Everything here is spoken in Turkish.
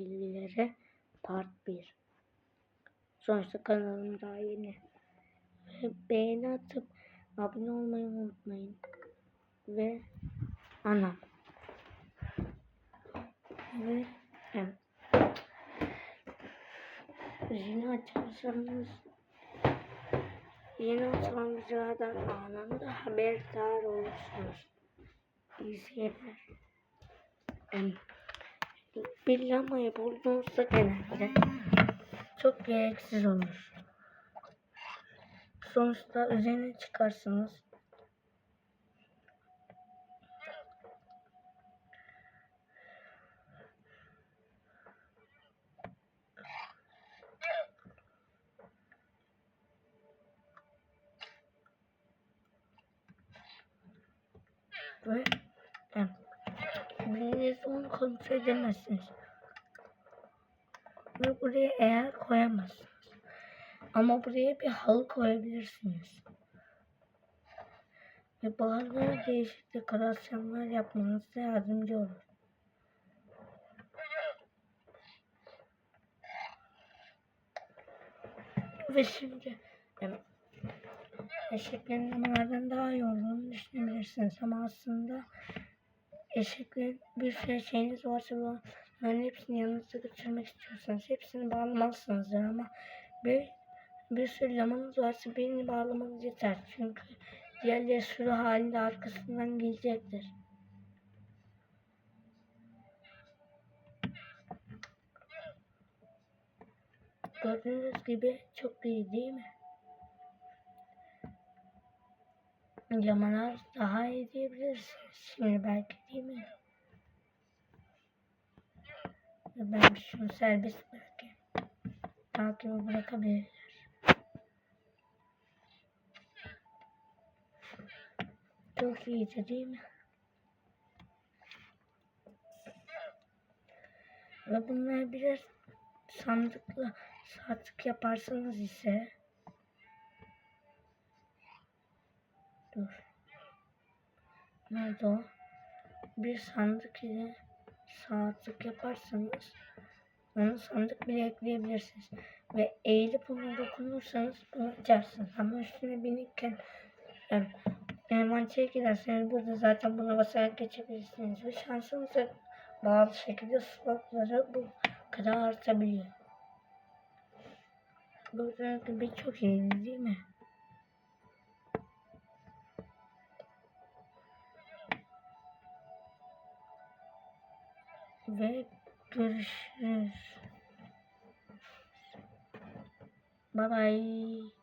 bilgileri part 1. Sonuçta kanalım daha yeni. Beğeni atıp abone olmayı unutmayın. Ve anam. Ve evet. Zini açarsanız yeni videolardan anında haberdar olursunuz. İyi seyirler. Em, Bir bulduğunuzda genelde çok gereksiz olur. Sonuçta üzerine çıkarsınız. Ve biriniz onu kontrol edemezsiniz. Ve buraya eğer koyamazsınız. Ama buraya bir halı koyabilirsiniz. Ve bazı değişik dekorasyonlar yapmanıza yardımcı olur. Ve şimdi eşeklerin lamalardan daha iyi olduğunu düşünebilirsiniz ama aslında eşeklerin bir sürü şeyiniz varsa bu- bunların hepsini yanınızda götürmek istiyorsanız hepsini bağlamalısınızdır ama bir bir sürü lamanız varsa birini bağlamanız yeter çünkü diğerleri sürü halinde arkasından gelecektir. Gördüğünüz gibi çok iyi değil mi? Lamalar daha iyi diyebilirsiniz. Şimdi belki değil mi? Ben şunu serbest bırakayım. Takibi bırakabilirler. Çok iyiydi değil mi? Ve bunlar biraz sandıkla saatlik yaparsanız ise dur. Nerede o? Bir sandık ile saatlik yaparsanız onu sandık bile ekleyebilirsiniz. Ve eğilip ona dokunursanız bunu açarsınız. Ama üstüne binirken yani, envantere giderseniz burada zaten buna basarak geçebilirsiniz. Ve şansınıza bağlı şekilde slotları bu kadar artabiliyor. Gördüğünüz gibi çok iyi değil mi? Ve görüşürüz. Bye bye.